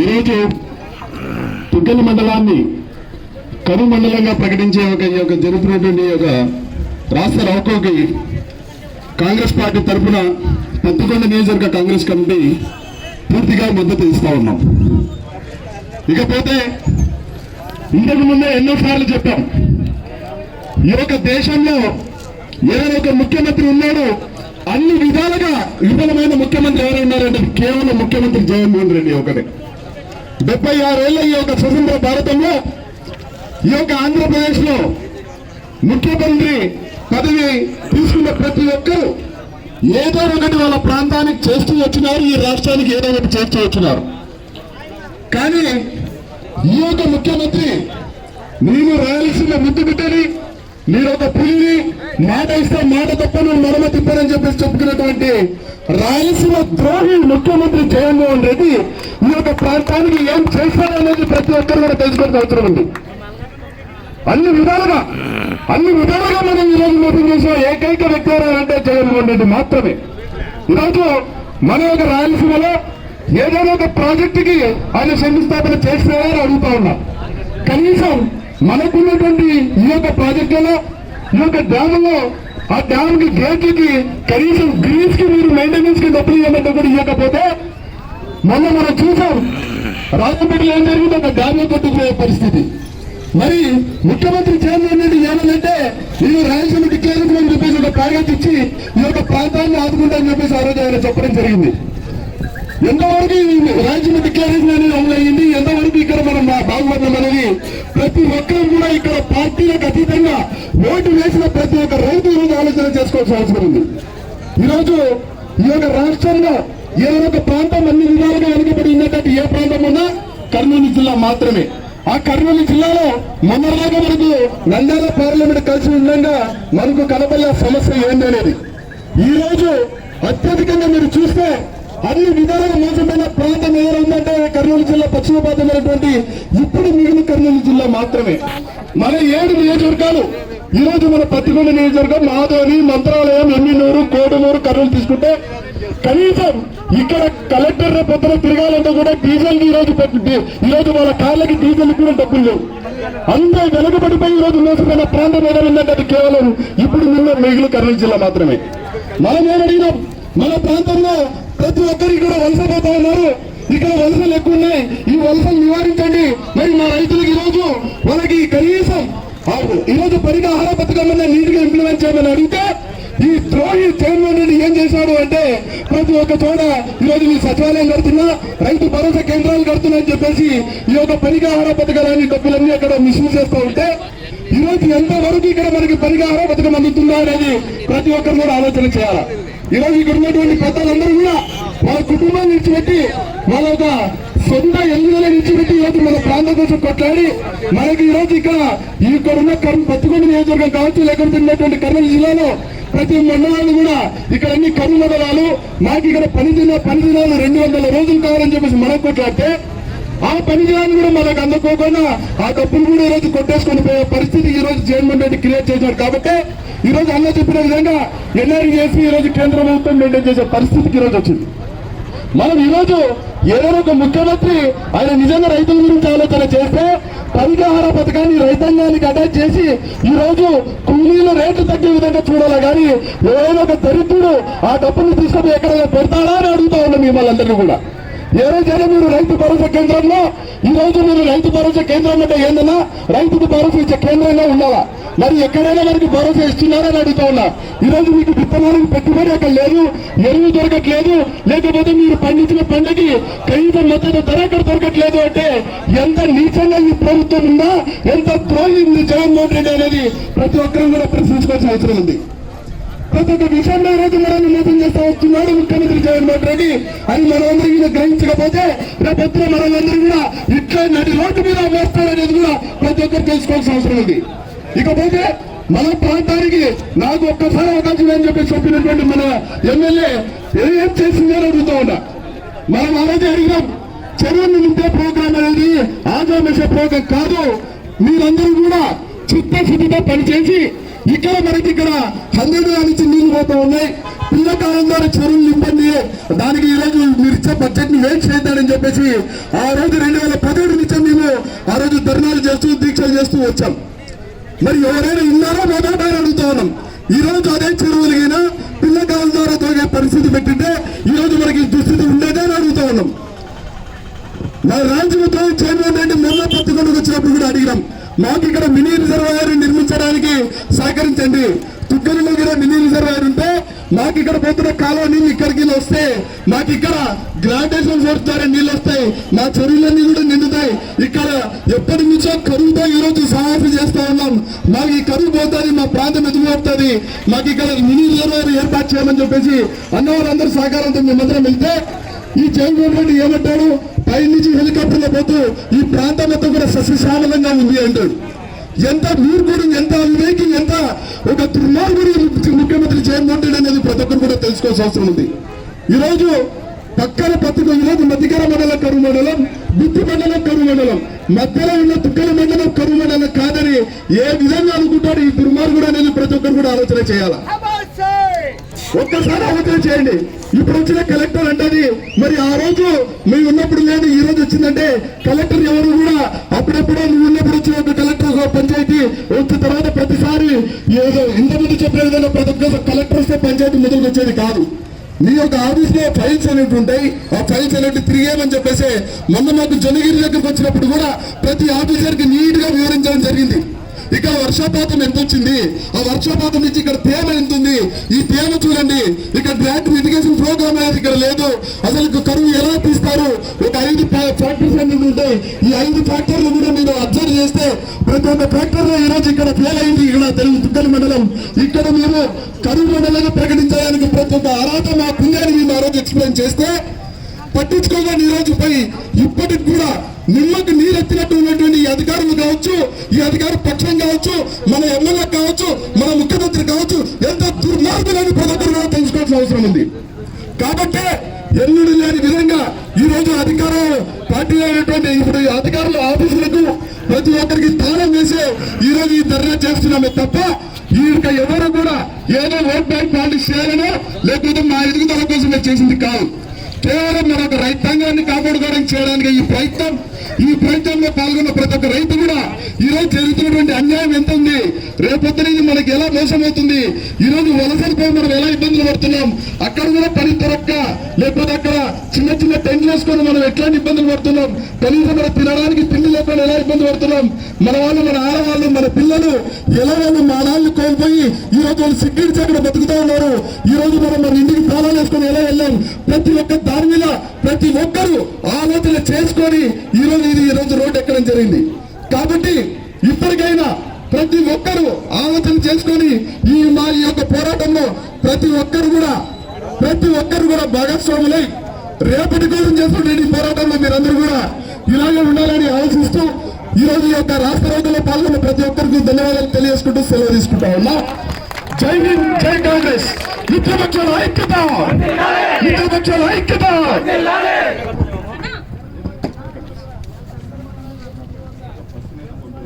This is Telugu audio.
ఈరోజు తుగ్గలి మండలాన్ని కరు మండలంగా ప్రకటించే ఒక ఈ యొక్క జరుగుతున్నటువంటి యొక్క రాష్ట్ర రౌకోకి కాంగ్రెస్ పార్టీ తరఫున పత్తికొండ నియోజకవర్గ కాంగ్రెస్ కమిటీ పూర్తిగా మద్దతు ఇస్తా ఉన్నాం. ఇకపోతే ఇంతకు ముందే ఎన్నోసార్లు చెప్పాం. ఈ యొక్క దేశంలో ఏదైనా ఒక ముఖ్యమంత్రి ఉన్నాడు అన్ని విధాలుగా విఫలమైన ముఖ్యమంత్రి ఎవరు ఉన్నారంటే కేవలం ముఖ్యమంత్రి జగన్మోహన్ రెడ్డి ఒకటే డెబ్బై ఆరేళ్ళ ఈ యొక్క స్వతంత్ర భారతంలో ఈ యొక్క ఆంధ్రప్రదేశ్లో ముఖ్యమంత్రి పదవి తీసుకున్న ప్రతి ఒక్కరూ ఏదో ఒకటి వాళ్ళ ప్రాంతానికి చేస్తూ వచ్చినారు ఈ రాష్ట్రానికి ఏదో ఒకటి చేస్తూ వచ్చినారు. కానీ ఈ యొక్క ముఖ్యమంత్రి నేను రాయలసీమ ముద్దు బిడ్డని మీరు ఒక పులిని మాట ఇస్తే మాట తప్ప నువ్వు మరమ తిప్పారని చెప్పేసి చెప్పుకున్నటువంటి రాయలసీమ ద్రోహి ముఖ్యమంత్రి జగన్మోహన్ రెడ్డి ఈ యొక్క ప్రాంతానికి ఏం చేస్తారనేది ప్రతి ఒక్కరు కూడా తెలుసుకోవాల్సిన అవసరం ఉంది. అన్ని విధాలుగా అన్ని విధాలుగా మనం ఈరోజు మీటింగ్ చేసిన ఏకైక వ్యక్తి అంటే జగన్మోహన్ రెడ్డి మాత్రమే. ఈరోజు మన యొక్క రాయలసీమలో ఏదైనా ఒక ప్రాజెక్టుకి ఆయన శంకుస్థాపన చేస్తున్నారని అడుగుతా ఉన్నా. కనీసం మనకున్నటువంటి ఈ యొక్క ప్రాజెక్టులలో ఈ యొక్క డ్యాములో ఆ డ్యామ్కి గేట్లకి కనీసం గ్రీన్స్కి మీరు మెయింటెనెన్స్కి డబ్బులు ఇవ్వమంటే కూడా ఇవ్వకపోతే మొన్న మనం చూసాం రాజంపేటలో ఏం జరిగింది ఒక డ్యామ్ కొట్టుకుపోయే పరిస్థితి. మరి ముఖ్యమంత్రి చైర్మన్ రెడ్డి ఏమనంటే ఈ రాయలసీమ డిక్లరేషన్ అని చెప్పేసి ఒక ప్రాజెక్ట్ ఇచ్చి ఈ యొక్క ప్రాంతాన్ని ఆదుకుంటామని చెప్పేసి ఆ రోజు ఆయన చెప్పడం జరిగింది. ఎంతవరకు ఈ డిక్లరేషన్ అనేది అమలయ్యింది? ఎంతవరకు ఇక్కడ మనం బాగుపడడం అనేది ప్రతి ఒక్కరు కూడా ఇక్కడ పార్టీలకు అతీతంగా ఓటు వేసిన ప్రతి ఒక్క రైతు ఈరోజు ఆలోచన చేసుకోవాల్సిన అవసరం ఉంది. ఈరోజు ఈ యొక్క రాష్ట్రంలో ఏదైనా ఒక ప్రాంతం అన్ని విధాలుగా వెనుకబడి ఉన్నటువంటి ఏ ప్రాంతం ఉన్నా కర్నూలు జిల్లా మాత్రమే. ఆ కర్నూలు జిల్లాలో మొన్నలాగా మనకు నంద్యాల పార్లమెంట్ కలిసి ఉండగా మనకు కనబడే సమస్య ఏంటి అనేది ఈ రోజు అత్యధికంగా మీరు చూస్తే అన్ని విధాలుగా మోసపోయిన ప్రాంతం ఏదైనా ఉందంటే కర్నూలు జిల్లా పశ్చిమ ప్రాంతమైనటువంటి ఇప్పుడు మిగిలిన కర్నూలు జిల్లా మాత్రమే. మన ఏడు నియోజకవర్గాలు ఈ రోజు మన పత్తికొండ నియోజకవర్గం మాధవని మంత్రాలయం ఎమ్మినూరు కోటనూరు కర్నూలు తీసుకుంటే కనీసం ఇక్కడ కలెక్టర్ రేపు పొద్దున తిరగాలంటే కూడా డీజిల్ ఈ రోజు ఈ రోజు వాళ్ళ కార్లకి డీజిల్ కూడా డబ్బులు లేవు. అంతా వెనుకబడిపోయి ఈ రోజు మోసమైన ప్రాంతం ఏదైనా ఉందంటే అది కేవలం ఇప్పుడు నిన్న మిగిలిన కర్నూలు జిల్లా మాత్రమే. మనం ఏమడిగినాం మన ప్రాంతంలో ప్రతి ఒక్కరు కూడా వలస పోతా ఉన్నారు. ఇక్కడ వలసలు ఎక్కువ ఉన్నాయి ఈ వలసలు నివారించండి. మరి మా రైతులకు ఈరోజు మనకి వాళ్ళకి కనీసం ఈరోజు ఈ రోజు పరిగా ఆహార పథకం మీద నీటిగా ఇంప్లిమెంట్ చేయమని అడిగితే ఈ ద్రోహి జగన్మోహన్ రెడ్డి ఏం చేశాడు అంటే ప్రతి ఒక్క చోట ఈ రోజు మీ సచివాలయం కడుతున్నా రైతు భరోసా కేంద్రాలు కడుతున్నా అని చెప్పేసి ఈ యొక్క పరిగాహార ఆహార పథకాలన్నీ డబ్బులన్నీ అక్కడ మిస్యూజ్ చేస్తూ ఉంటే ఈ రోజు ఎంత వరకు ఇక్కడ మనకి పరిగాహార పథకం అందుతుందా అనేది ప్రతి ఒక్కరు కూడా ఆలోచన చేయాలి? ఈరోజు ఇక్కడ ఉన్నటువంటి పెద్దలందరూ కూడా వాళ్ళ కుటుంబాన్ని విడిచిపెట్టి వాళ్ళ యొక్క సొంత ఎల్లుదల విడిచిపెట్టి ఈరోజు మన ప్రాంతం కోసం కొట్లాడి మనకి ఈ రోజు ఇక్కడ ఇక్కడ ఉన్న కర్మ పత్తికొండ నియోజకవర్గం కావచ్చు లేకపోతే ఉన్నటువంటి కర్నూలు జిల్లాలో ప్రతి మండలాలు కూడా ఇక్కడ అన్ని కర్మ మండలాలు మాకు ఇక్కడ పని దిన పని దినాలు రెండు వందల రోజులు కావాలని చెప్పేసి మనం కొట్లాడితే ఆ పని దినాన్ని కూడా మనకు అందుకోకుండా ఆ డబ్బులు కూడా ఈరోజు రోజు కొట్టేసుకొని పోయే పరిస్థితి ఈ రోజు జగన్మోహన్ రెడ్డి క్రియేట్ చేశాడు కాబట్టి ఈ రోజు అన్న చెప్పిన విధంగా ఎన్ఆర్ఈ చేసి ఈ రోజు కేంద్ర ప్రభుత్వం మెయింటైన్ చేసే పరిస్థితికి ఈ రోజు వచ్చింది. మనం ఈ రోజు ఏదైనా ఒక ముఖ్యమంత్రి ఆయన నిజంగా రైతుల గురించి ఆలోచన చేస్తే పరిహార పథకాన్ని రైతాంగానికి అటాచ్ చేసి ఈ రోజు కూలీల రేట్లు తగ్గే విధంగా చూడాలి కానీ ఏదైనా ఒక దరిద్రుడు ఆ డబ్బులు తీసుకొని ఎక్కడైనా పెడతాడా అని అడుగుతా ఉన్నాం మిమ్మల్ని అందరినీ కూడా. ఏ రోజైనా మీరు రైతు భరోసా కేంద్రంలో ఈ రోజు మీరు రైతు భరోసా కేంద్రం అంటే ఏందన్నా రైతుకు భరోసా ఇచ్చే కేంద్రంగా ఉండాలా? మరి ఎక్కడైనా మనకి భరోసా ఇస్తున్నారని అడుగుతా ఉన్నా. ఈ రోజు మీకు విత్తనాలకు పెట్టుబడి అక్కడ లేదు ఎరువు దొరకట్లేదు లేకపోతే మీరు పండించిన పంటకి కనీసం మద్దతు ధర అక్కడ దొరకట్లేదు అంటే ఎంత నీచంగా ఈ ప్రభుత్వం ఉందా ఎంత ద్రోహి ఉంది జగన్మోహన్ రెడ్డి అనేది ప్రతి ఒక్కరూ కూడా ప్రశ్నించుకోవాల్సిన అవసరం ఉంది. ప్రతి ఒక్క విషయంలో ఈరోజు రోజు మనల్ని మోసం చేస్తా వస్తున్నాడు ముఖ్యమంత్రి జగన్మోహన్ రెడ్డి. అని మనమందరం కూడా గ్రహించకపోతే రేపొద్దున మనందరూ కూడా ఇట్లా నటి రోడ్డు మీద వేస్తారనేది కూడా ప్రతి ఒక్కరు తెలుసుకోవాల్సిన అవసరం ఉంది. ఇకపోతే మన ప్రాంతానికి నాకు ఒక్కసారి అవకాశం అని చెప్పి చెప్పినటువంటి మన ఎమ్మెల్యే ఏం చేసిందని అడుగుతా ఉన్నా. మనం ఆ రోజు అడిగినాం చెరువుని నింపే ప్రోగ్రాం అనేది ఆజామేసే ప్రోగ్రాం కాదు. మీరందరూ కూడా చిత్తశుద్ధితో పనిచేసి ఇక్కడ మనకి ఇక్కడ హండ్రెడ్ నుంచి నీళ్ళు పోతూ ఉన్నాయి. పిల్లకాలంలో ద్వారా చెరువులు నింపండి దానికి ఈ రోజు మీరు ఇచ్చే బడ్జెట్ని వేస్ట్ చేద్దామని చెప్పేసి ఆ రోజు రెండు వేల పదిహేడు నుంచి మేము ఆ రోజు ధర్నాలు చేస్తూ దీక్షలు చేస్తూ వచ్చాం. మరి ఎవరైనా ఇన్నారో మొదట అడుగుతా ఉన్నాం. ఈ రోజు అదే చెరువులకైనా పిల్ల కాలం ద్వారా తోగే పరిస్థితి పెట్టింటే ఈ రోజు మనకి దుస్థితి ఉండేదే అని అడుగుతా ఉన్నాం. మా రాజ్యంతో చైర్మన్ రెడ్డి మొన్న పత్తికొండకు వచ్చినప్పుడు కూడా అడిగినాం. మాకు ఇక్కడ మినీ రిజర్వాయర్ నిర్మించడానికి సహకరించండి. తుగ్గరిలో కూడా మినీ రిజర్వాయర్ ఉంటే నాకు ఇక్కడ పోతున్న కాలువ నీళ్ళు ఇక్కడికి వస్తే నాకు ఇక్కడ గ్రాడ్యుయేషన్ ఫోర్స్ ద్వారా నీళ్ళు వస్తాయి. మా చెరువులన్నీ కూడా నిండుతాయి. ఇక్కడ ఎప్పటి నుంచో కరువుతో ఈ రోజు సహాయం చేస్తా ఉన్నాం. మాకు ఈ కరువు పోతుంది మా ప్రాంతం ఎదుగుతుంది మాకు ఇక్కడ మినీ రిజర్వాయర్ ఏర్పాటు చేయమని చెప్పేసి అన్నవారందరూ సహకారంతో మేమందరం వెళ్తే ఈ జగన్మోహన్ రెడ్డి ఏమంటాడు? పై నుంచి హెలికాప్టర్లో పోతూ ఈ ప్రాంతం అంతా కూడా సస్యశామలంగా ఉంది అంటాడు. ఎంత మూర్ఖుడు ఎంత వివేకి ఎంత ఒక దుర్మార్గుడు తెలుసుకోవాల్సిన అవసరం ఉంది. ఈ రోజు పక్కన పత్రిక ఈరోజు మధ్యకర మండలం కరువు మండలం బుద్ధి మండలం కరువు మండలం. మధ్యలో ఉన్న తుక్కల మండలం కరువు మండలం కాదని ఏ విధంగా అనుకుంటాడు ఈ దుర్మార్గుడు అనేది ప్రతి ఒక్కరు కూడా ఆలోచన చేయాలా? ఒక్కసారి ఆలోచన చేయండి. ఇప్పుడు వచ్చిన కలెక్టర్ అంటది మరి ఆ రోజు మీ ఉన్నప్పుడు లేదు ఈ రోజు వచ్చిందంటే కలెక్టర్ ఎవరు కూడా అప్పుడప్పుడు నువ్వు ఉన్నప్పుడు వచ్చిన ఒక కలెక్టర్ పంచాయతీ వచ్చిన తర్వాత ప్రతిసారి ఏదో ఇంతకుముందు చెప్పిన విధంగా ప్రతి ఒక్క కలెక్టర్స్ పంచాయతీ మొదలు వచ్చేది కాదు. నీ యొక్క ఆఫీస్లో ఫైల్స్ అనేవి ఉంటాయి. ఆ ఫైల్స్ అనేవి తిరిగేమని చెప్పేసి మొన్న మాకు జనగిరి దగ్గరకు వచ్చినప్పుడు కూడా ప్రతి ఆఫీసర్కి నీట్గా వివరించడం జరిగింది. ఇక్కడ వర్షపాతం ఎంత వచ్చింది? ఆ వర్షపాతం నుంచి ఇక్కడ తేమ ఎంత ఉంది? ఈ తేమ చూడండి. ఇక్కడ గ్రాంట్ మిటిగేషన్ ప్రోగ్రామ్ అనేది ఇక్కడ లేదు. అసలు కరువు ఎలా తీస్తారు? ఒక ఐదు ఫ్యాక్టరీస్ అన్ని ఉంటాయి. ఈ ఐదు ఫ్యాక్టరీలు కూడా మీరు అబ్జర్వ్ చేస్తే ప్రతి ఒక్క ఫ్యాక్టరీలో ఈ రోజు ఇక్కడ ఫెయిల్ అయింది ఇక్కడ తెలుగు తుక్కలి మండలం. ఇక్కడ మేము కరువు మండలంగా ప్రకటించడానికి ప్రతి ఒక్క అర్హత మా పుణ్యాన్ని మేము ఆ రోజు ఎక్స్ప్లెయిన్ చేస్తే పట్టించుకోమని ఈ రోజు ఇప్పటికి కూడా నిమ్మకు నీరెత్తినట్టు ఉన్నటువంటి ఈ అధికారులు కావచ్చు ఈ అధికార పక్షం కావచ్చు మన ఎమ్మెల్యే కావచ్చు మన ముఖ్యమంత్రి కావచ్చు ఎంత దుర్మార్గులని ప్రతి ఒక్కరు కూడా తెలుసుకోవాల్సిన అవసరం ఉంది. కాబట్టి ఎల్లుడు లేని విధంగా ఈ రోజు అధికార పార్టీ అయినటువంటి ఇప్పుడు అధికారుల ఆఫీసులకు ప్రతి ఒక్కరికి స్థానం వేసి ఈ రోజు ఈ ధర్నా చేస్తున్నామే తప్ప ఈ ఎవరు కూడా ఏదో ఓట్ బ్యాంక్ పాలిటిక్స్ చేయాలనో లేకపోతే మా ఎదుగుదల కోసం చేసింది కాదు. కేవలం మన రైతాంగాన్ని కాపాడుకోవడానికి చేయడానికి ఈ ప్రయత్నం ఈ ప్రయత్నంలో పాల్గొన్న ప్రతి ఒక్క రైతు కూడా ఈరోజు జరుగుతున్నటువంటి అన్యాయం ఎంత ఉంది రేపొద్దున ఇది మనకి ఎలా మోసమవుతుంది? ఈరోజు వలసలపై మనం ఎలా ఇబ్బందులు పడుతున్నాం? అక్కడ కూడా పని దొరక్క లేకపోతే అక్కడ చిన్న చిన్న టెంట్లు వేసుకొని మనం ఎట్లాంటి ఇబ్బందులు పడుతున్నాం? కనీసం మన తినడానికి తిండి లేకుండా ఎలా ఇబ్బంది పడుతున్నాం? మన వాళ్ళు మన ఆడవాళ్ళు మన పిల్లలు ఎలా వాళ్ళు మానాలను కోల్పోయి ఈ రోజు వాళ్ళు సిగ్గిడిచి అక్కడ బతుకుతూ ఉన్నారు? ఈ రోజు మనం మన ఇంటికి ప్రాణాలు వేసుకొని ఎలా వెళ్ళాం? ప్రతి ఒక్క దాని మీద ప్రతి ఒక్కరూ ఆలోచన చేసుకొని ఈ రోజు ఇది ఈ రోజు రోడ్డు ఎక్కడం జరిగింది. కాబట్టి ఇప్పటికైనా ప్రతి ఒక్కరూ ఆలోచన చేసుకొని ఈ మా ఈ యొక్క పోరాటంలో ప్రతి ఒక్కరు కూడా ప్రతి ఒక్కరు కూడా భాగస్వాములై రేపటి కోసం చేస్తున్న ఈ పోరాటంలో మీరందరూ కూడా ఇలాగే ఉండాలని ఆలోచిస్తూ ఈ రోజు యొక్క రాష్ట్ర రోడ్డులో పాల్గొన్న ప్రతి ఒక్కరికి ధన్యవాదాలు తెలియజేసుకుంటూ సెలవు తీసుకుంటా ఉన్నా జై హింద్ జై కాంగ్రెస్. మిత్రపక్షాల ఐక్యత. మిత్రపక్షాల ఐక్యత.